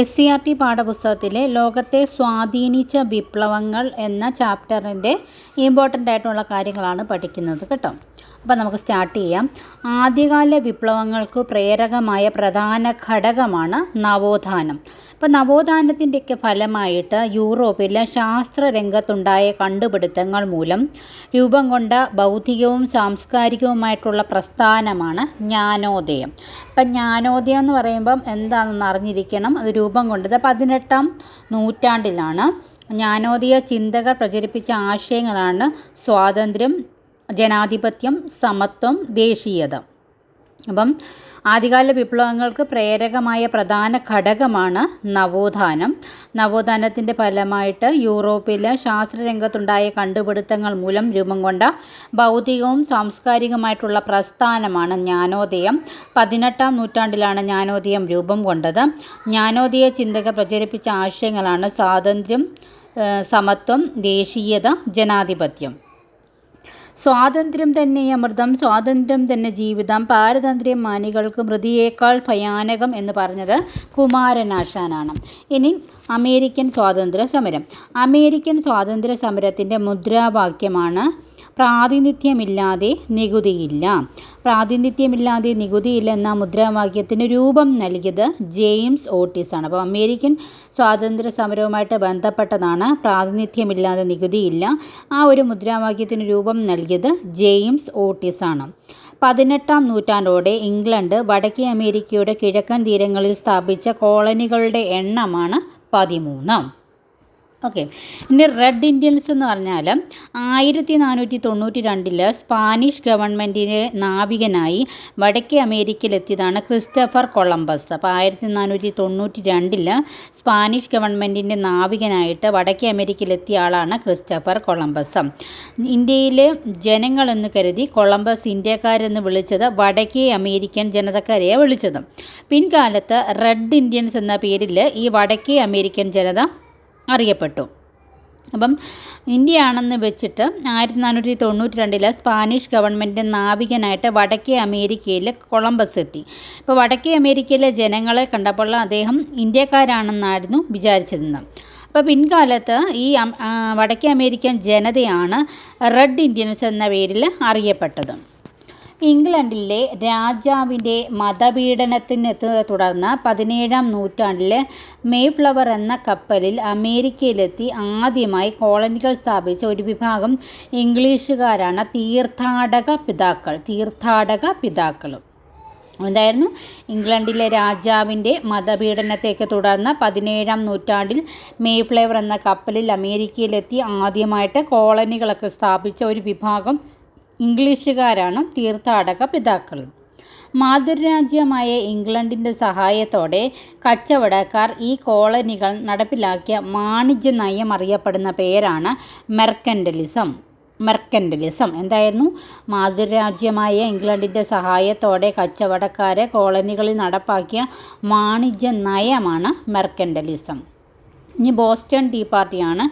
S C R T പാഠപുസ്തകത്തിലെ ലോകത്തെ സ്വാധീനിച്ച വിപ്ലവങ്ങൾ എന്ന ചാപ്റ്ററിന്റെ ഇമ്പോർട്ടന്റ് ആയിട്ടുള്ള കാര്യങ്ങളാണ് പഠിക്കുന്നത് കേട്ടോ. അപ്പോൾ നമുക്ക് സ്റ്റാർട്ട് ചെയ്യാം. ആദ്യകാല വിപ്ലവങ്ങൾക്ക് പ്രേരകമായ പ്രധാന ഘടകമാണ് നവോത്ഥാനം. അപ്പോൾ നവോത്ഥാനത്തിന്റെയൊക്കെ ഫലമായിട്ട് യൂറോപ്പിലെ ശാസ്ത്ര രംഗത്തുണ്ടായ കണ്ടുപിടുത്തങ്ങൾ മൂലം രൂപം കൊണ്ട ബൗദ്ധികവും സാംസ്കാരികവുമായിട്ടുള്ള പ്രസ്ഥാനമാണ് ജ്ഞാനോദയം. അപ്പം ജ്ഞാനോദയം എന്ന് പറയുമ്പം എന്താണെന്ന് അറിഞ്ഞിരിക്കണം. അത് രൂപം കൊണ്ടത് പതിനെട്ടാം നൂറ്റാണ്ടിലാണ്. ജ്ഞാനോദയ ചിന്തകർ പ്രചരിപ്പിച്ച ആശയങ്ങളാണ് സ്വാതന്ത്ര്യം ജനാധിപത്യം സമത്വം ദേശീയത. അപ്പം ആദ്യകാല വിപ്ലവങ്ങൾക്ക് പ്രേരകമായ പ്രധാന ഘടകമാണ് നവോത്ഥാനം. നവോത്ഥാനത്തിന്റെ ഫലമായിട്ട് യൂറോപ്പിലെ ശാസ്ത്രരംഗത്തുണ്ടായ കണ്ടുപിടുത്തങ്ങൾ മൂലം രൂപം കൊണ്ട ഭൗതികവും സാംസ്കാരികമായിട്ടുള്ള പ്രസ്ഥാനമാണ് ജ്ഞാനോദയം. പതിനെട്ടാം നൂറ്റാണ്ടിലാണ് ജ്ഞാനോദയം രൂപം കൊണ്ടത്. ജ്ഞാനോദയ ചിന്തകർ പ്രചരിപ്പിച്ച ആശയങ്ങളാണ് സ്വാതന്ത്ര്യം സമത്വം ദേശീയത ജനാധിപത്യം. സ്വാതന്ത്ര്യം തന്നെ അമൃതം സ്വാതന്ത്ര്യം തന്നെ ജീവിതം പാരതന്ത്ര്യം മാനികൾക്ക് മൃതിയേക്കാൾ ഭയാനകം എന്ന് പറഞ്ഞത് കുമാരനാശാനാണ് ഇനി അമേരിക്കൻ സ്വാതന്ത്ര്യ സമരം അമേരിക്കൻ സ്വാതന്ത്ര്യ സമരത്തിന്റെ മുദ്രാവാക്യമാണ് പ്രാതിനിധ്യമില്ലാതെ നികുതിയില്ല. പ്രാതിനിധ്യമില്ലാതെ നികുതിയില്ല എന്ന മുദ്രാവാക്യത്തിന് രൂപം നൽകിയത് ജെയിംസ് ഓട്ടീസാണ്. അപ്പോൾ അമേരിക്കൻ സ്വാതന്ത്ര്യ സമരവുമായിട്ട് ബന്ധപ്പെട്ടതാണ് പ്രാതിനിധ്യമില്ലാതെ നികുതിയില്ല. ആ ഒരു മുദ്രാവാക്യത്തിന് രൂപം നൽകിയത് ജെയിംസ് ഓട്ടീസാണ്. പതിനെട്ടാം നൂറ്റാണ്ടോടെ ഇംഗ്ലണ്ട് വടക്കേ അമേരിക്കയുടെ കിഴക്കൻ തീരങ്ങളിൽ സ്ഥാപിച്ച കോളനികളുടെ എണ്ണമാണ് പതിമൂന്ന്. ഓക്കെ. ഇനി റെഡ് ഇന്ത്യൻസ് എന്ന് പറഞ്ഞാൽ ആയിരത്തി നാനൂറ്റി തൊണ്ണൂറ്റി രണ്ടിൽ സ്പാനിഷ് ഗവൺമെന്റിന്റെ നാവികനായി വടക്കേ അമേരിക്കയിലെത്തിയതാണ് ക്രിസ്റ്റഫർ കൊളംബസ്. അപ്പോൾ ആയിരത്തി നാനൂറ്റി തൊണ്ണൂറ്റി രണ്ടിൽ സ്പാനിഷ് ഗവൺമെന്റിന്റെ നാവികനായിട്ട് വടക്കേ അമേരിക്കയിലെത്തിയ ആളാണ് ക്രിസ്റ്റഫർ കൊളംബസ്. ഇന്ത്യയിലെ ജനങ്ങളെന്ന് കരുതി കൊളംബസ് ഇന്ത്യക്കാരെന്ന് വിളിച്ചത് വടക്കേ അമേരിക്കൻ ജനതക്കാരെയാണ് വിളിച്ചത്. പിൻകാലത്ത് റെഡ് ഇന്ത്യൻസ് എന്ന പേരിൽ ഈ വടക്കേ അമേരിക്കൻ ജനത അറിയപ്പെട്ടു. അപ്പം ഇന്ത്യയാണെന്ന് വെച്ചിട്ട് ആയിരത്തി നാനൂറ്റി തൊണ്ണൂറ്റി രണ്ടിൽ സ്പാനിഷ് ഗവൺമെന്റ് നാവികനായിട്ട് വടക്കേ അമേരിക്കയിൽ കൊളംബസ് എത്തി. ഇപ്പോൾ വടക്കേ അമേരിക്കയിലെ ജനങ്ങളെ കണ്ടപ്പോൾ അദ്ദേഹം ഇന്ത്യക്കാരാണെന്നായിരുന്നു വിചാരിച്ചിരുന്നത്. അപ്പോൾ പിൻകാലത്ത് ഈ വടക്കേ അമേരിക്കൻ ജനതയാണ് റെഡ് ഇന്ത്യൻസ് എന്ന പേരിൽ അറിയപ്പെട്ടത്. ഇംഗ്ലണ്ടിലെ രാജാവിന്റെ മതപീഡനത്തിനെ തുടർന്ന് പതിനേഴാം നൂറ്റാണ്ടിൽ മേഫ്ലവർ എന്ന കപ്പലിൽ അമേരിക്കയിലെത്തി ആദ്യമായി കോളനികൾ സ്ഥാപിച്ച ഒരു വിഭാഗം ഇംഗ്ലീഷുകാരാണ് തീർത്ഥാടക പിതാക്കൾ തീർത്ഥാടക പിതാക്കളും. എന്തായിരുന്നു? ഇംഗ്ലണ്ടിലെ രാജാവിന്റെ മതപീഡനത്തേക്ക് തുടർന്ന് പതിനേഴാം നൂറ്റാണ്ടിൽ മേഫ്ലവർ എന്ന കപ്പലിൽ അമേരിക്കയിലെത്തി ആദ്യമായിട്ട് കോളനികളൊക്കെ സ്ഥാപിച്ച ഒരു വിഭാഗം ഇംഗ്ലീഷുകാരാണ് തീർത്ഥാടക പിതാക്കൾ. മാതൃരാജ്യമായ ഇംഗ്ലണ്ടിന്റെ സഹായത്തോടെ കച്ചവടക്കാർ ഈ കോളനികൾ നടപ്പിലാക്കിയ വാണിജ്യ നയം അറിയപ്പെടുന്ന പേരാണ് മെർക്കൻഡലിസം. മെർക്കൻഡലിസം എന്തായിരുന്നു? മാതൃരാജ്യമായ ഇംഗ്ലണ്ടിന്റെ സഹായത്തോടെ കച്ചവടക്കാരെ കോളനികളിൽ നടപ്പാക്കിയ വാണിജ്യ നയമാണ് മെർക്കൻഡലിസം. ഇനി ബോസ്റ്റൺ ടീ പാർട്ടിയാണ്.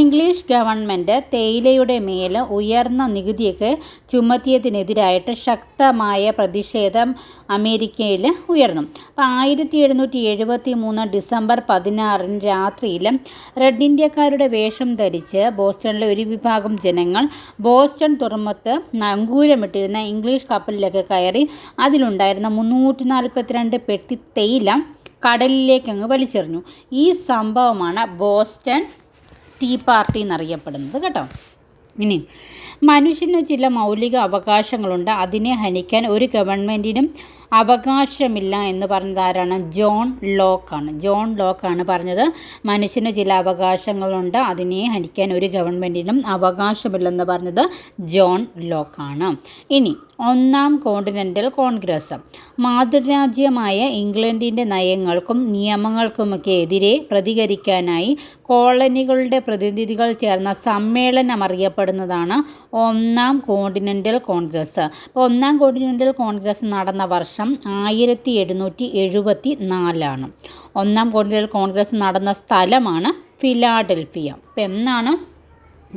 ഇംഗ്ലീഷ് ഗവൺമെന്റ് തേയിലയുടെ മേൽ ഉയർന്ന നികുതിയൊക്കെ ചുമത്തിയതിനെതിരായിട്ട് ശക്തമായ പ്രതിഷേധം അമേരിക്കയിൽ ഉയർന്നു. അപ്പോൾ ആയിരത്തി എഴുന്നൂറ്റി എഴുപത്തി മൂന്ന് ഡിസംബർ പതിനാറിന് രാത്രിയിൽ റെഡ് ഇന്ത്യക്കാരുടെ വേഷം ധരിച്ച് ബോസ്റ്റണിലെ ഒരു വിഭാഗം ജനങ്ങൾ ബോസ്റ്റൺ തുറമുഖത്ത് നങ്കൂരമിട്ടിരുന്ന ഇംഗ്ലീഷ് കപ്പലിലൊക്കെ കയറി അതിലുണ്ടായിരുന്ന മുന്നൂറ്റി നാൽപ്പത്തിരണ്ട് പെട്ടി തേയില കടലിലേക്ക് അങ്ങ് വലിച്ചെറിഞ്ഞു. ഈ സംഭവമാണ് ബോസ്റ്റൺ ടീ പാർട്ടി എന്നറിയപ്പെടുന്നത് കേട്ടോ. ഇനി മനുഷ്യന് ചില മൗലിക അവകാശങ്ങളുണ്ട്. അതിനെ ഹനിക്കാൻ ഒരു ഗവൺമെന്റിനും അവകാശമില്ല എന്ന് പറഞ്ഞത് ആരാണ് ജോൺ ലോക്കാണ്. ജോൺ ലോക്കാണ് പറഞ്ഞത്. മനുഷ്യന് ചില അവകാശങ്ങളുണ്ട്. അതിനെ ഹനിക്കാൻ ഒരു ഗവൺമെന്റിനും അവകാശമില്ലെന്ന് പറഞ്ഞത് ജോൺ ലോക്കാണ്. ഇനി ഒന്നാം കോണ്ടിനെന്റൽ കോൺഗ്രസ്. മാതൃരാജ്യമായ ഇംഗ്ലണ്ടിന്റെ നയങ്ങൾക്കും നിയമങ്ങൾക്കുമൊക്കെ എതിരെ പ്രതികരിക്കാനായി കോളനികളുടെ പ്രതിനിധികൾ ചേർന്ന സമ്മേളനം അറിയപ്പെടുന്നതാണ് ഒന്നാം കോണ്ടിനെന്റൽ കോൺഗ്രസ്. അപ്പോൾ ഒന്നാം കോണ്ടിനെന്റൽ കോൺഗ്രസ് നടന്ന വർഷം ആയിരത്തി എഴുന്നൂറ്റി എഴുപത്തി നാലാണ് ഒന്നാം കോണ്ടിനെന്റൽ കോൺഗ്രസ് നടന്ന സ്ഥലമാണ് ഫിലാഡൽഫിയ. അപ്പം എന്നാണ്?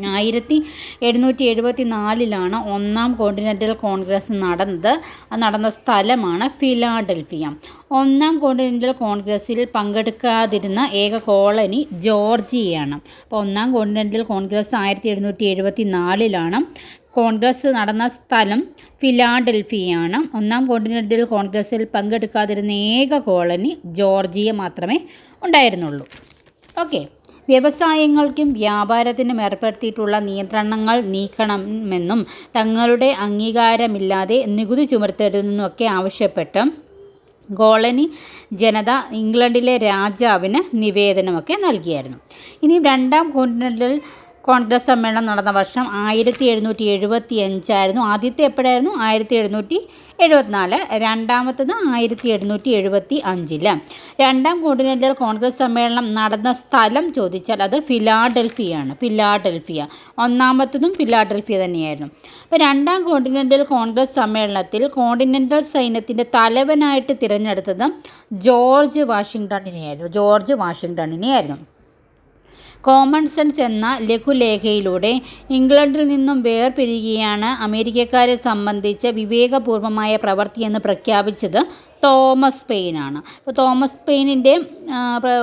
ആയിരത്തി എഴുന്നൂറ്റി എഴുപത്തി നാലിലാണ് ഒന്നാം കോണ്ടിനെന്റൽ കോൺഗ്രസ് നടന്നത്. നടന്ന സ്ഥലമാണ് ഫിലാഡൽഫിയ. ഒന്നാം കോണ്ടിനെന്റൽ കോൺഗ്രസ്സിൽ പങ്കെടുക്കാതിരുന്ന ഏക കോളനി ജോർജിയയാണ്. അപ്പോൾ ഒന്നാം കോണ്ടിനെന്റൽ കോൺഗ്രസ് ആയിരത്തി എഴുന്നൂറ്റി എഴുപത്തി നാലിലാണ് കോൺഗ്രസ് നടന്ന സ്ഥലം ഫിലാഡൽഫിയാണ്. ഒന്നാം കോണ്ടിനെന്റൽ കോൺഗ്രസ്സിൽ പങ്കെടുക്കാതിരുന്ന ഏക കോളനി ജോർജിയ മാത്രമേ ഉണ്ടായിരുന്നുള്ളൂ. ഓക്കെ. വ്യവസായങ്ങൾക്കും വ്യാപാരത്തിനും ഏർപ്പെടുത്തിയിട്ടുള്ള നിയന്ത്രണങ്ങൾ നീക്കണമെന്നും തങ്ങളുടെ അംഗീകാരമില്ലാതെ നികുതി ചുമർത്തരുതെന്നൊക്കെ ആവശ്യപ്പെട്ട് കോളനി ജനത ഇംഗ്ലണ്ടിലെ രാജാവിന് നിവേദനമൊക്കെ നൽകിയായിരുന്നു. ഇനി രണ്ടാം കോണ്ടിനെന്റൽ കോൺഗ്രസ് സമ്മേളനം നടന്ന വർഷം ആയിരത്തി എഴുന്നൂറ്റി എഴുപത്തി അഞ്ചായിരുന്നു ആദ്യത്തെ എപ്പോഴായിരുന്നു? ആയിരത്തി എഴുന്നൂറ്റി എഴുപത്തിനാല് രണ്ടാമത്തത് ആയിരത്തി എഴുന്നൂറ്റി എഴുപത്തി അഞ്ചിൽ രണ്ടാം കോണ്ടിനെന്റൽ കോൺഗ്രസ് സമ്മേളനം നടന്ന സ്ഥലം ചോദിച്ചാൽ അത് ഫിലാഡൽഫിയാണ്. ഫിലാഡൽഫിയ. ഒന്നാമത്തതും ഫിലാഡൽഫിയ തന്നെയായിരുന്നു. അപ്പോൾ രണ്ടാം കോണ്ടിനെന്റൽ കോൺഗ്രസ് സമ്മേളനത്തിൽ കോണ്ടിനെന്റൽ സൈന്യത്തിന്റെ തലവനായിട്ട് തിരഞ്ഞെടുത്തത് ജോർജ് വാഷിങ്ടണിനെയായിരുന്നു. ജോർജ് വാഷിങ്ടണിനെയായിരുന്നു. കോമൺ സെൻസ് എന്ന ലഘുലേഖയിലൂടെ ഇംഗ്ലണ്ടിൽ നിന്നും വേർപിരിയുകയാണ് അമേരിക്കക്കാരെ സംബന്ധിച്ച് വിവേകപൂർവമായ പ്രവൃത്തിയെന്ന് പ്രഖ്യാപിച്ചത് തോമസ് പെയിനാണ് അപ്പോൾ തോമസ് പെയിനിന്റെ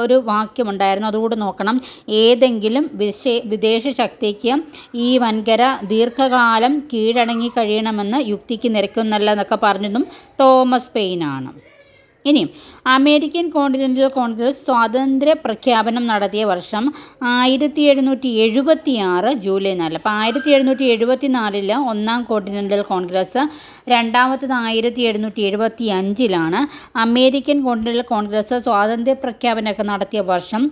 ഒരു വാക്യമുണ്ടായിരുന്നു. അതുകൂടെ നോക്കണം. ഏതെങ്കിലും വിശേ വിദേശ ശക്തിക്ക് ഈ വൻകര ദീർഘകാലം കീഴടങ്ങി കഴിയണമെന്ന് യുക്തിക്ക് നിരക്കുന്നല്ല എന്നൊക്കെ പറഞ്ഞതും തോമസ് പെയിനാണ് ഇനിയും അമേരിക്കൻ കോണ്ടിനെന്റൽ കോൺഗ്രസ് സ്വാതന്ത്ര്യ പ്രഖ്യാപനം നടത്തിയ വർഷം ആയിരത്തി എഴുന്നൂറ്റി എഴുപത്തി ആറ് ജൂലൈ നാല് അപ്പോൾ ആയിരത്തി എഴുന്നൂറ്റി എഴുപത്തി നാലിൽ ഒന്നാം കോണ്ടിനെന്റൽ കോൺഗ്രസ് രണ്ടാമത്തത് ആയിരത്തി എഴുന്നൂറ്റി എഴുപത്തി അഞ്ചിലാണ് അമേരിക്കൻ കോണ്ടിനെന്റൽ കോൺഗ്രസ് സ്വാതന്ത്ര്യ പ്രഖ്യാപനമൊക്കെ നടത്തിയ വർഷം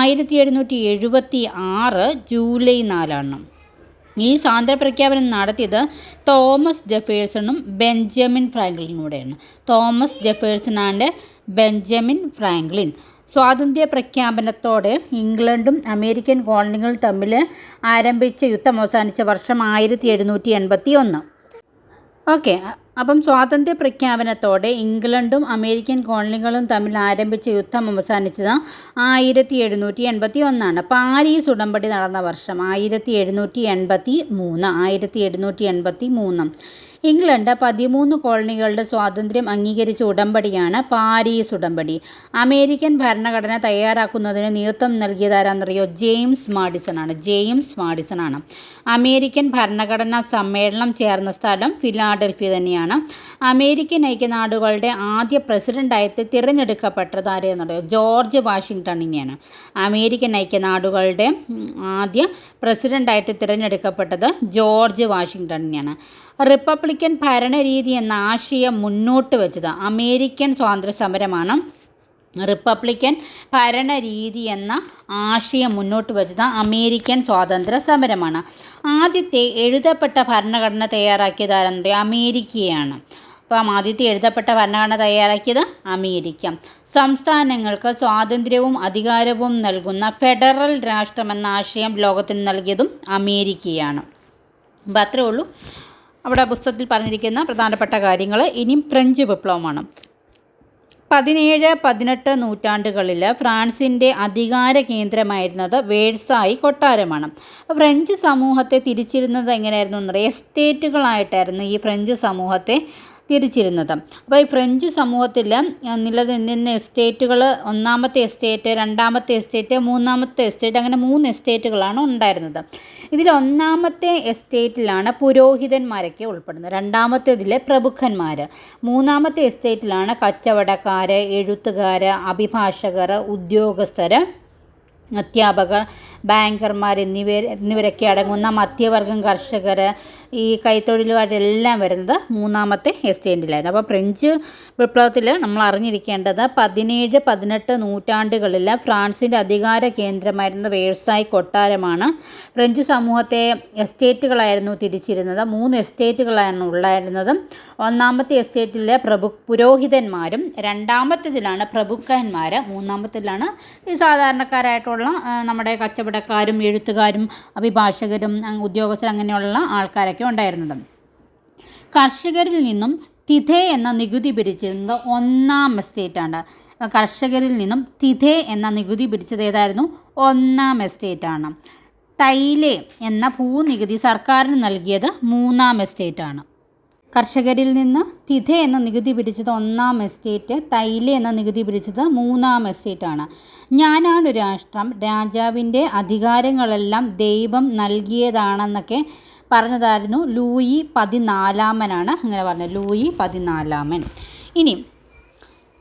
ആയിരത്തി എഴുന്നൂറ്റി എഴുപത്തി ആറ് ജൂലൈ നാലാണ്. ഈ സ്വാതന്ത്ര്യ പ്രഖ്യാപനം നടത്തിയത് തോമസ് ജെഫേഴ്സണും Benjamin ഫ്രാങ്ക്ലിനൂടെയാണ്. Thomas Jefferson and Benjamin Franklin. സ്വാതന്ത്ര്യ പ്രഖ്യാപനത്തോടെ ഇംഗ്ലണ്ടും അമേരിക്കൻ കോളനികളും തമ്മിൽ ആരംഭിച്ച യുദ്ധം അവസാനിച്ച വർഷം ആയിരത്തി എഴുന്നൂറ്റി എൺപത്തി ഒന്ന് ഓക്കെ അപ്പം സ്വാതന്ത്ര്യ പ്രഖ്യാപനത്തോടെ ഇംഗ്ലണ്ടും അമേരിക്കൻ കോളനികളും തമ്മിൽ ആരംഭിച്ച യുദ്ധം അവസാനിച്ചത് ആയിരത്തി എഴുന്നൂറ്റി എൺപത്തി ഒന്നാണ് പാരീസ് ഉടമ്പടി നടന്ന വർഷം ആയിരത്തി എഴുന്നൂറ്റി എൺപത്തി മൂന്ന് ആയിരത്തി എഴുന്നൂറ്റി എൺപത്തി മൂന്ന് ഇംഗ്ലണ്ട് പതിമൂന്ന് കോളനികളുടെ സ്വാതന്ത്ര്യം അംഗീകരിച്ച ഉടമ്പടിയാണ് പാരീസ് ഉടമ്പടി. അമേരിക്കൻ ഭരണഘടന തയ്യാറാക്കുന്നതിന് നേതൃത്വം നൽകിയതാരാന്നറിയോ? ജെയിംസ് മാഡിസൺ ആണ്. ജെയിംസ് മാഡിസൺ ആണ്. അമേരിക്കൻ ഭരണഘടനാ സമ്മേളനം ചേർന്ന സ്ഥലം ഫിലാഡൽഫിയ തന്നെയാണ്. അമേരിക്കൻ ഐക്യനാടുകളുടെ ആദ്യ പ്രസിഡന്റായിട്ട് തിരഞ്ഞെടുക്കപ്പെട്ടത് ആരെയെന്നറിയോ ജോർജ് വാഷിങ്ടണിനെയാണ് അമേരിക്കൻ ഐക്യനാടുകളുടെ ആദ്യ പ്രസിഡന്റായിട്ട് തിരഞ്ഞെടുക്കപ്പെട്ടത് ജോർജ് വാഷിങ്ടണിനെയാണ് റിപ്പബ്ലിക്കൻ ഭരണരീതി എന്ന ആശയം മുന്നോട്ട് വെച്ചത് അമേരിക്കൻ സ്വാതന്ത്ര്യ സമരമാണ് റിപ്പബ്ലിക്കൻ ഭരണരീതി എന്ന ആശയം മുന്നോട്ട് വെച്ചത് അമേരിക്കൻ സ്വാതന്ത്ര്യ സമരമാണ് ആദ്യത്തെ എഴുതപ്പെട്ട ഭരണഘടന തയ്യാറാക്കിയതാരെന്ന് പറയുക അമേരിക്കയാണ്. അപ്പം ആദ്യത്തെ എഴുതപ്പെട്ട ഭരണഘടന തയ്യാറാക്കിയത് അമേരിക്ക. സംസ്ഥാനങ്ങൾക്ക് സ്വാതന്ത്ര്യവും അധികാരവും നൽകുന്ന ഫെഡറൽ രാഷ്ട്രമെന്ന ആശയം ലോകത്തിന് നൽകിയതും അമേരിക്കയാണ്. അപ്പം അത്രേ ഉള്ളൂ. അവിടെ പുസ്തകത്തിൽ പറഞ്ഞിരിക്കുന്ന പ്രധാനപ്പെട്ട കാര്യങ്ങൾ. ഇനിയും ഫ്രഞ്ച് വിപ്ലവമാണ്. പതിനേഴ് പതിനെട്ട് നൂറ്റാണ്ടുകളിൽ ഫ്രാൻസിന്റെ അധികാര കേന്ദ്രമായിരുന്നത് വേഴ്സായി കൊട്ടാരമാണ്. ഫ്രഞ്ച് സമൂഹത്തെ തിരിച്ചിരുന്നത് എങ്ങനെയായിരുന്നു? എന്നറിയാം എസ്റ്റേറ്റുകളായിട്ടായിരുന്നു ഈ ഫ്രഞ്ച് സമൂഹത്തെ തിരിച്ചിരുന്നത് അപ്പോൾ ഈ ഫ്രഞ്ച് സമൂഹത്തിൽ നിലനിന്നിരുന്ന എസ്റ്റേറ്റുകൾ ഒന്നാമത്തെ എസ്റ്റേറ്റ് രണ്ടാമത്തെ എസ്റ്റേറ്റ് മൂന്നാമത്തെ എസ്റ്റേറ്റ് അങ്ങനെ മൂന്ന് എസ്റ്റേറ്റുകളാണ് ഉണ്ടായിരുന്നത്. ഇതിൽ ഒന്നാമത്തെ എസ്റ്റേറ്റിലാണ് പുരോഹിതന്മാരൊക്കെ ഉൾപ്പെടുന്നത്. രണ്ടാമത്തേതിലെ പ്രഭുക്കന്മാർ മൂന്നാമത്തെ എസ്റ്റേറ്റിലാണ് കച്ചവടക്കാർ എഴുത്തുകാർ അഭിഭാഷകർ ഉദ്യോഗസ്ഥർ അധ്യാപകർ ബാങ്കർമാർ എന്നിവർ എന്നിവരൊക്കെ അടങ്ങുന്ന മധ്യവർഗം കർഷകർ ഈ കൈത്തൊഴിലുകാരെല്ലാം വരുന്നത് മൂന്നാമത്തെ എസ്റ്റേറ്റിലായിരുന്നു അപ്പോൾ ഫ്രഞ്ച് വിപ്ലവത്തിൽ നമ്മൾ അറിഞ്ഞിരിക്കേണ്ടത് പതിനേഴ് പതിനെട്ട് നൂറ്റാണ്ടുകളിൽ ഫ്രാൻസിന്റെ അധികാര കേന്ദ്രമായിരുന്ന വേഴ്സായി കൊട്ടാരമാണ് ഫ്രഞ്ച് സമൂഹത്തെ എസ്റ്റേറ്റുകളായിരുന്നു തിരിച്ചിരുന്നത്. മൂന്ന് എസ്റ്റേറ്റുകളാണ് ഉള്ളായിരുന്നത്. ഒന്നാമത്തെ എസ്റ്റേറ്റിൽ പ്രഭു പുരോഹിതന്മാരും രണ്ടാമത്തേതിലാണ് പ്രഭുക്കന്മാർ മൂന്നാമത്തേതിലാണ് ഈ സാധാരണക്കാരായിട്ടുള്ള നമ്മുടെ കച്ചവടക്കാരും എഴുത്തുകാരും അഭിഭാഷകരും ഉദ്യോഗസ്ഥർ അങ്ങനെയുള്ള ആൾക്കാരൊക്കെ ഉണ്ടായിരുന്നത്. കർഷകരിൽ നിന്നും തിഥേ എന്ന നികുതി പിരിച്ചിരുന്നത് ഒന്നാം എസ്റ്റേറ്റാണ്. കർഷകരിൽ നിന്നും തിഥേ എന്ന നികുതി പിരിച്ചത് ഏതായിരുന്നു? ഒന്നാം എസ്റ്റേറ്റാണ്. തൈലേ എന്ന ഭൂനികുതി സർക്കാരിന് നൽകിയത് മൂന്നാം എസ്റ്റേറ്റാണ്. കർഷകരിൽ നിന്ന് തിഥ എന്ന നികുതി പിരിച്ചത് ഒന്നാം എസ്റ്റേറ്റ് തൈല എന്ന നികുതി പിരിച്ചത് മൂന്നാം എസ്റ്റേറ്റാണ്. ഞാനാണ് രാഷ്ട്രം രാജാവിന്റെ അധികാരങ്ങളെല്ലാം ദൈവം നൽകിയതാണെന്നൊക്കെ പറഞ്ഞതായിരുന്നു ലൂയി പതിനാലാമനാണ്. അങ്ങനെ പറഞ്ഞത് ലൂയി പതിനാലാമൻ. ഇനി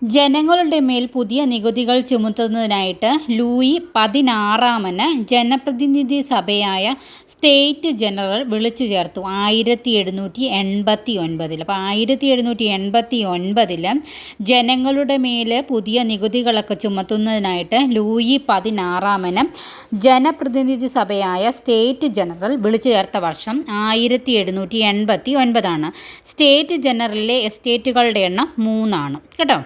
ജനങ്ങളുടെ മേൽ പുതിയ നികുതികൾ ചുമത്തുന്നതിനായിട്ട് ലൂയി പതിനാറാമന് ജനപ്രതിനിധി സഭയായ സ്റ്റേറ്റ് ജനറൽ വിളിച്ചു ചേർത്തു. ആയിരത്തി എഴുന്നൂറ്റി എൺപത്തി ഒൻപതിൽ അപ്പോൾ ആയിരത്തി എഴുന്നൂറ്റി എൺപത്തി ഒൻപതിൽ ജനങ്ങളുടെ മേൽ പുതിയ നികുതികളൊക്കെ ചുമത്തുന്നതിനായിട്ട് ലൂയി പതിനാറാമന് ജനപ്രതിനിധി സഭയായ സ്റ്റേറ്റ് ജനറൽ വിളിച്ചു ചേർത്ത വർഷം ആയിരത്തി എഴുന്നൂറ്റി എൺപത്തി ഒൻപതാണ് സ്റ്റേറ്റ് ജനറലിലെ എസ്റ്റേറ്റുകളുടെ എണ്ണം മൂന്നാണ്. കേട്ടോ?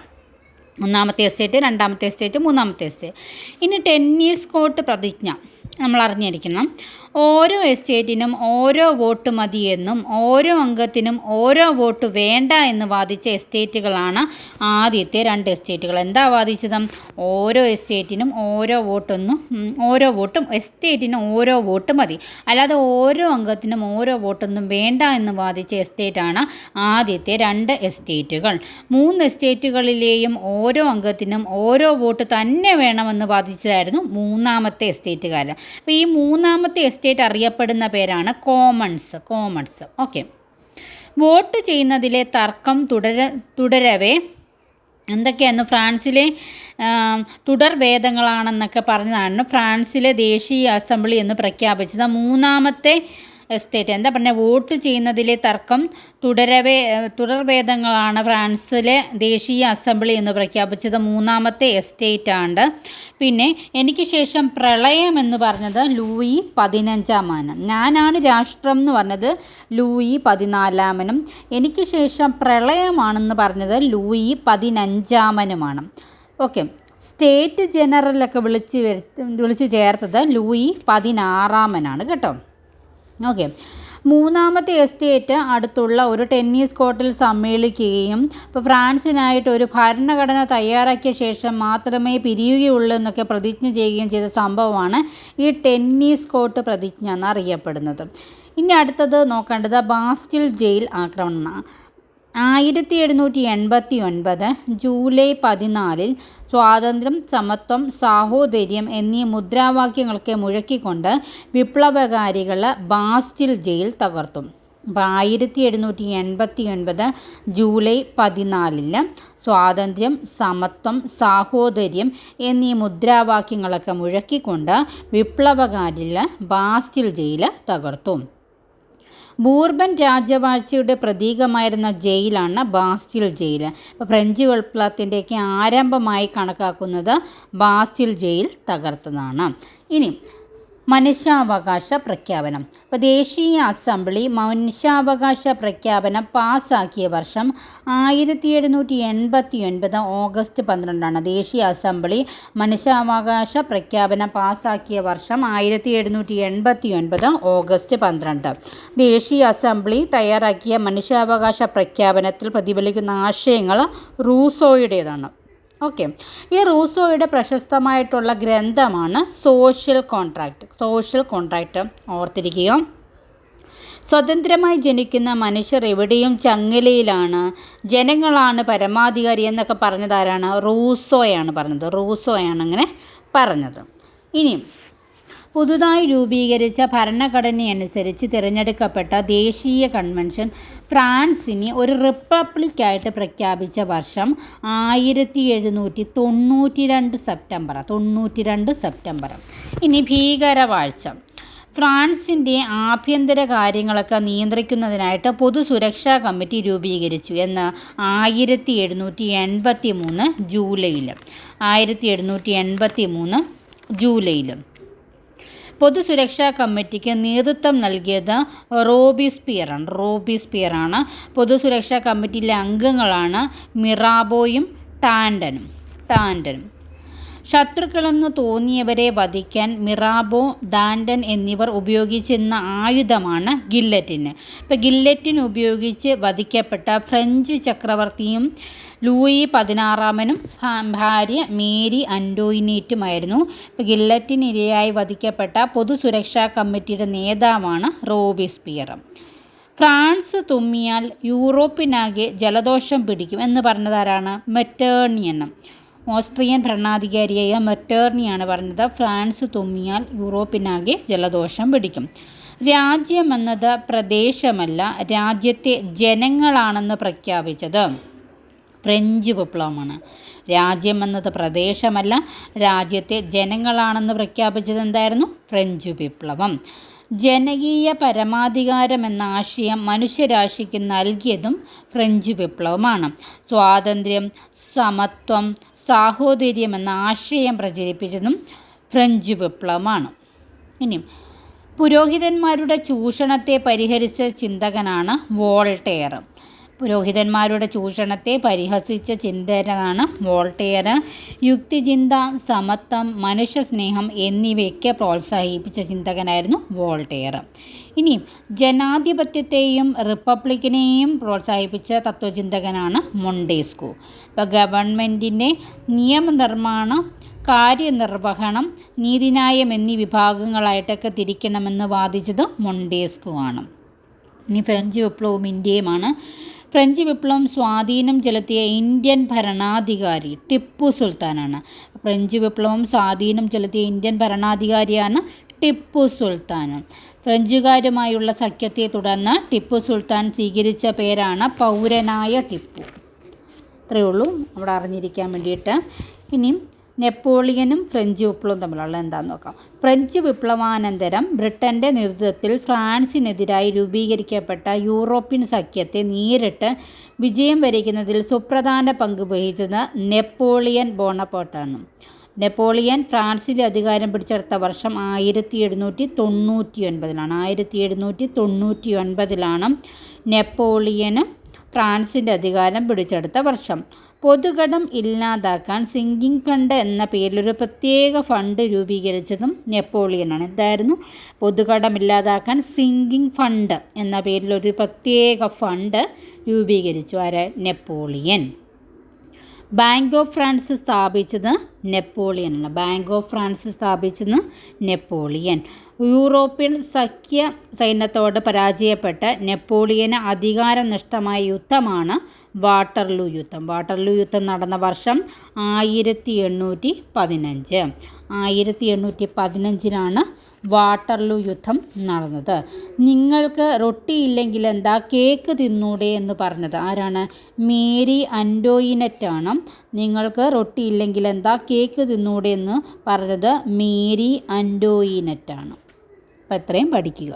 ഒന്നാമത്തെ എസ്റ്റേറ്റ് രണ്ടാമത്തെ എസ്റ്റേറ്റ് മൂന്നാമത്തെ എസ്റ്റേറ്റ്. ഇനി ടെന്നീസ് കോർട്ട് പ്രതിജ്ഞ നമ്മൾ അറിഞ്ഞിരിക്കണം ഓരോ എസ്റ്റേറ്റിനും ഓരോ വോട്ട് മതിയെന്നും ഓരോ അംഗത്തിനും ഓരോ വോട്ട് വേണ്ട എന്ന് വാദിച്ച എസ്റ്റേറ്റുകളാണ് ആദ്യത്തെ രണ്ട് എസ്റ്റേറ്റുകൾ. എന്താ വാദിച്ചത്? ഓരോ എസ്റ്റേറ്റിനും ഓരോ വോട്ടൊന്നും ഓരോ വോട്ടും എസ്റ്റേറ്റിനും ഓരോ വോട്ട് മതി. അല്ലാതെ ഓരോ അംഗത്തിനും ഓരോ വോട്ടൊന്നും വേണ്ട എന്ന് വാദിച്ച എസ്റ്റേറ്റാണ് ആദ്യത്തെ രണ്ട് എസ്റ്റേറ്റുകൾ. മൂന്ന് എസ്റ്റേറ്റുകളിലെയും ഓരോ അംഗത്തിനും ഓരോ വോട്ട് തന്നെ വേണമെന്ന് വാദിച്ചതായിരുന്നു മൂന്നാമത്തെ എസ്റ്റേറ്റുകാർ അപ്പോൾ ഈ മൂന്നാമത്തെ എസ്റ്റേറ്റ് അറിയപ്പെടുന്ന പേരാണ് കോമൺസ് കോമൺസ് ഓക്കെ വോട്ട് ചെയ്യുന്നതിലെ തർക്കം തുടര തുടരവേ. എന്തൊക്കെയാണ് ഫ്രാൻസിലെ ആ, തുടർ വേദങ്ങളാണെന്നൊക്കെ പറഞ്ഞതാണ് ഫ്രാൻസിലെ ദേശീയ അസംബ്ലി എന്ന് പ്രഖ്യാപിച്ചത്. മൂന്നാമത്തെ എസ്റ്റേറ്റ്. എന്താ പറഞ്ഞാൽ വോട്ട് ചെയ്യുന്നതിലെ തർക്കം തുടരവേ തുടർവേദങ്ങളാണ് ഫ്രാൻസിലെ ദേശീയ അസംബ്ലി എന്ന് പ്രഖ്യാപിച്ചത് മൂന്നാമത്തെ എസ്റ്റേറ്റ് ആണ് പിന്നെ എനിക്ക് ശേഷം പ്രളയം എന്ന് പറഞ്ഞത് ലൂയി പതിനഞ്ചാമനും ഞാനാണ് രാഷ്ട്രം എന്ന് പറഞ്ഞത് ലൂയി പതിനാലാമനും എനിക്ക് ശേഷം പ്രളയമാണെന്ന് പറഞ്ഞത് ലൂയി പതിനഞ്ചാമനുമാണ് ഓക്കെ. സ്റ്റേറ്റ് ജനറലൊക്കെ വിളിച്ചു വിളിച്ച് ചേർത്തത് ലൂയി പതിനാറാമനാണ് കേട്ടോ. ഓക്കെ മൂന്നാമത്തെ എസ്റ്റേറ്റ് അടുത്തുള്ള ഒരു ടെന്നീസ് കോർട്ടിൽ സമ്മേളിക്കുകയും ഇപ്പോൾ ഫ്രാൻസിനായിട്ട് ഒരു ഭരണഘടന തയ്യാറാക്കിയ ശേഷം മാത്രമേ പിരിയുകയുള്ളൂ എന്നൊക്കെ പ്രതിജ്ഞ ചെയ്യുകയും ചെയ്ത സംഭവമാണ് ഈ ടെന്നീസ് കോർട്ട് പ്രതിജ്ഞ എന്നറിയപ്പെടുന്നത്. ഇനി അടുത്തത് നോക്കേണ്ടത് ബാസ്റ്റിൽ ജയിൽ ആക്രമണമാണ്. ആയിരത്തി എഴുന്നൂറ്റി എൺപത്തി ഒൻപത് ജൂലൈ പതിനാലിൽ സ്വാതന്ത്ര്യം സമത്വം സാഹോദര്യം എന്നീ മുദ്രാവാക്യങ്ങളൊക്കെ മുഴക്കിക്കൊണ്ട് വിപ്ലവകാരികൾ ബാസ്റ്റിൽ ജയിൽ തകർത്തു. അപ്പോൾ ആയിരത്തി എഴുന്നൂറ്റി എൺപത്തി ഒൻപത് ജൂലൈ പതിനാലിന് സ്വാതന്ത്ര്യം സമത്വം സാഹോദര്യം എന്നീ മുദ്രാവാക്യങ്ങളൊക്കെ മുഴക്കിക്കൊണ്ട് വിപ്ലവകാരിൽ ബാസ്റ്റിൽ ജയിൽ തകർത്തു. ബൂർബൻ രാജവാഴ്ചയുടെ പ്രതീകമായിരുന്ന ജയിലാണ് ബാസ്റ്റിൽ ജയിൽ. ഇപ്പോൾ ഫ്രഞ്ച് വിപ്ലവത്തിന്റെയൊക്കെ ആരംഭമായി കണക്കാക്കുന്നത് ബാസ്റ്റിൽ ജയിൽ തകർത്തതാണ്. ഇനി മനുഷ്യാവകാശ പ്രഖ്യാപനം. ഇപ്പോൾ ദേശീയ അസംബ്ലി മനുഷ്യാവകാശ പ്രഖ്യാപനം പാസ്സാക്കിയ വർഷം ആയിരത്തി എഴുന്നൂറ്റി എൺപത്തി ഒൻപത് ഓഗസ്റ്റ് പന്ത്രണ്ടാണ്. ദേശീയ അസംബ്ലി മനുഷ്യാവകാശ പ്രഖ്യാപനം പാസ്സാക്കിയ വർഷം ആയിരത്തി എഴുന്നൂറ്റി എൺപത്തി ഒൻപത് ഓഗസ്റ്റ് പന്ത്രണ്ട്. ദേശീയ അസംബ്ലി തയ്യാറാക്കിയ മനുഷ്യാവകാശ പ്രഖ്യാപനത്തിൽ പ്രതിഫലിക്കുന്ന ആശയങ്ങൾ റൂസോയുടേതാണ്. ഓക്കെ. ഈ റൂസോയുടെ പ്രശസ്തമായിട്ടുള്ള ഗ്രന്ഥമാണ് സോഷ്യൽ കോൺട്രാക്റ്റ് സോഷ്യൽ കോൺട്രാക്റ്റ് ഓർത്തിരിക്കുക. സ്വതന്ത്രമായി ജനിക്കുന്ന മനുഷ്യർ എവിടെയും ചങ്ങലയിലാണ്. ജനങ്ങളാണ് പരമാധികാരി എന്നൊക്കെ പറഞ്ഞതാരാണ് റൂസോയാണ് പറഞ്ഞത്. റൂസോയാണ് അങ്ങനെ പറഞ്ഞത്. ഇനി പുതുതായി രൂപീകരിച്ച ഭരണഘടനയനുസരിച്ച് തിരഞ്ഞെടുക്കപ്പെട്ട ദേശീയ കൺവെൻഷൻ ഫ്രാൻസിനെ ഒരു റിപ്പബ്ലിക്കായിട്ട് പ്രഖ്യാപിച്ച വർഷം ആയിരത്തി എഴുന്നൂറ്റി തൊണ്ണൂറ്റി രണ്ട് സെപ്റ്റംബർ തൊണ്ണൂറ്റി രണ്ട് സെപ്റ്റംബർ. ഇനി ഭീകരവാഴ്ച. ഫ്രാൻസിന്റെ ആഭ്യന്തര കാര്യങ്ങളൊക്കെ നിയന്ത്രിക്കുന്നതിനായിട്ട് പൊതുസുരക്ഷാ കമ്മിറ്റി രൂപീകരിച്ചു എന്ന് ആയിരത്തി എഴുന്നൂറ്റി എൺപത്തി മൂന്ന് ജൂലൈയിൽ ആയിരത്തി എഴുന്നൂറ്റി എൺപത്തി മൂന്ന് ജൂലൈയിൽ പൊതുസുരക്ഷാ കമ്മിറ്റിക്ക് നേതൃത്വം നൽകിയത് റോബിസ്പിയറാണ് റോബിസ്പിയറാണ് പൊതുസുരക്ഷാ കമ്മിറ്റിയിലെ അംഗങ്ങളാണ് മിറാബോയും ടാൻഡനും. ടാൻഡനും. ശത്രുക്കളെന്ന് തോന്നിയവരെ വധിക്കാൻ മിറാബോ ഡാൻഡൻ എന്നിവർ ഉപയോഗിച്ചിരുന്ന ആയുധമാണ് ഗില്ലറ്റിന്. ഇപ്പോൾ ഗില്ലറ്റിൻ ഉപയോഗിച്ച് വധിക്കപ്പെട്ട ഫ്രഞ്ച് ചക്രവർത്തിയും ലൂയി പതിനാറാമനും ഭാര്യ മേരി അൻഡോയിനേറ്റുമായിരുന്നു ഗില്ലറ്റിനിരയായി വധിക്കപ്പെട്ട പൊതുസുരക്ഷാ കമ്മിറ്റിയുടെ നേതാവാണ് റോബിസ്പിയർ ഫ്രാൻസ് തുമ്മിയാൽ യൂറോപ്പിനാകെ ജലദോഷം പിടിക്കും എന്ന് പറഞ്ഞതാരാണ് മെറ്റേണിയൻ ഓസ്ട്രിയൻ ഭരണാധികാരിയായ മെറ്റേർണിയാണ് പറഞ്ഞത്. ഫ്രാൻസ് തുമ്മിയാൽ യൂറോപ്പിനാകെ ജലദോഷം പിടിക്കും. രാജ്യമെന്നത് പ്രദേശമല്ല രാജ്യത്തെ ജനങ്ങളാണെന്ന് പ്രഖ്യാപിച്ചത്. ഫ്രഞ്ച് വിപ്ലവമാണ്. രാജ്യം എന്നത് പ്രദേശമല്ല രാജ്യത്തെ ജനങ്ങളാണെന്ന് പ്രഖ്യാപിച്ചത് എന്തായിരുന്നു? ഫ്രഞ്ച് വിപ്ലവം. ജനകീയ പരമാധികാരം എന്ന ആശയം മനുഷ്യരാശിക്ക് നൽകിയതും ഫ്രഞ്ച് വിപ്ലവമാണ്. സ്വാതന്ത്ര്യം സമത്വം സാഹോദര്യം എന്ന ആശയം പ്രചരിപ്പിച്ചതും ഫ്രഞ്ച് വിപ്ലവമാണ്. ഇനിയും പുരോഹിതന്മാരുടെ ചൂഷണത്തെ പരിഹരിച്ച ചിന്തകനാണ് വോൾട്ടെയർ. പുരോഹിതന്മാരുടെ ചൂഷണത്തെ പരിഹസിച്ച ചിന്തകനാണ് വോൾട്ടെയർ. യുക്തിചിന്ത സമത്വം മനുഷ്യസ്നേഹം എന്നിവയൊക്കെ പ്രോത്സാഹിപ്പിച്ച ചിന്തകനായിരുന്നു വോൾട്ടെയർ. ഇനിയും ജനാധിപത്യത്തെയും റിപ്പബ്ലിക്കിനെയും പ്രോത്സാഹിപ്പിച്ച തത്വചിന്തകനാണ് മൊണ്ടേസ്കു. ഇപ്പോൾ ഗവൺമെന്റിന്റെ നിയമനിർമ്മാണം കാര്യനിർവഹണം നീതിന്യായം എന്നീ വിഭാഗങ്ങളായിട്ടൊക്കെ തിരിക്കണമെന്ന് വാദിച്ചത് മൊണ്ടേസ്കു ആണ് ഇനി ഫ്രഞ്ച് വിപ്ലവവും ഇന്ത്യയുമാണ്. ഫ്രഞ്ച് വിപ്ലവം സ്വാധീനം ചെലുത്തിയ ഇന്ത്യൻ ഭരണാധികാരി ടിപ്പു സുൽത്താനാണ്. ഫ്രഞ്ച് വിപ്ലവം സ്വാധീനം ചെലുത്തിയ ഇന്ത്യൻ ഭരണാധികാരിയാണ് ടിപ്പു സുൽത്താൻ ഫ്രഞ്ചുകാരുമായുള്ള സഖ്യത്തെ തുടർന്ന് ടിപ്പു സുൽത്താൻ സ്വീകരിച്ച പേരാണ് പൗരനായ ടിപ്പു. ഇത്രയേ ഉള്ളൂ. അവിടെ അറിഞ്ഞിരിക്കാൻ വേണ്ടിയിട്ട്. ഇനിയും നെപ്പോളിയനും ഫ്രഞ്ച് വിപ്ലവവും തമ്മിലുള്ള എന്താണെന്ന് നോക്കാം. ഫ്രഞ്ച് വിപ്ലവാനന്തരം ബ്രിട്ടന്റെ നേതൃത്വത്തിൽ ഫ്രാൻസിനെതിരായി രൂപീകരിക്കപ്പെട്ട യൂറോപ്യൻ സഖ്യത്തെ നേരിട്ട് വിജയം വരിക്കുന്നതിൽ സുപ്രധാന പങ്ക് വഹിച്ചത് നെപ്പോളിയൻ ബോണപ്പോട്ടാണ് നെപ്പോളിയൻ ഫ്രാൻസിന്റെ അധികാരം പിടിച്ചെടുത്ത വർഷം ആയിരത്തി എഴുന്നൂറ്റി തൊണ്ണൂറ്റി ഒൻപതിലാണ് ആയിരത്തി എഴുന്നൂറ്റി തൊണ്ണൂറ്റി ഒൻപതിലാണ് നെപ്പോളിയന് ഫ്രാൻസിന്റെ അധികാരം പിടിച്ചെടുത്ത വർഷം. പൊതുകടം ഇല്ലാതാക്കാൻ സിങ്കിങ് ഫണ്ട് എന്ന പേരിൽ ഒരു പ്രത്യേക ഫണ്ട് രൂപീകരിച്ചതും നെപ്പോളിയനാണ്. എന്തായിരുന്നു? പൊതുകടം ഇല്ലാതാക്കാൻ സിങ്കിങ് ഫണ്ട് എന്ന പേരിൽ ഒരു പ്രത്യേക ഫണ്ട് രൂപീകരിച്ചു. ആര്? നെപ്പോളിയൻ. ബാങ്ക് ഓഫ് ഫ്രാൻസ് സ്ഥാപിച്ചത് നെപ്പോളിയനാണ്. ബാങ്ക് ഓഫ് ഫ്രാൻസ് സ്ഥാപിച്ചത് നെപ്പോളിയൻ. യൂറോപ്യൻ സഖ്യ സൈന്യത്തോട് പരാജയപ്പെട്ട് നെപ്പോളിയന് അധികാരം യുദ്ധമാണ് വാട്ടർലൂ യുദ്ധം. വാട്ടർലൂ യുദ്ധം നടന്ന വർഷം ആയിരത്തി എണ്ണൂറ്റി പതിനഞ്ച് ആയിരത്തി എണ്ണൂറ്റി പതിനഞ്ചിനാണ് വാട്ടർലൂ യുദ്ധം നടന്നത്. നിങ്ങൾക്ക് റൊട്ടിയില്ലെങ്കിൽ എന്താ കേക്ക് തിന്നൂടെ എന്ന് പറഞ്ഞത്? ആരാണ്? മേരി അൻഡോയിനറ്റാണ് നിങ്ങൾക്ക് റൊട്ടിയില്ലെങ്കിൽ എന്താ കേക്ക് തിന്നൂടെ എന്ന് പറഞ്ഞത് മേരി അൻഡോയിനറ്റാണ് അപ്പം എത്രയും പഠിക്കുക.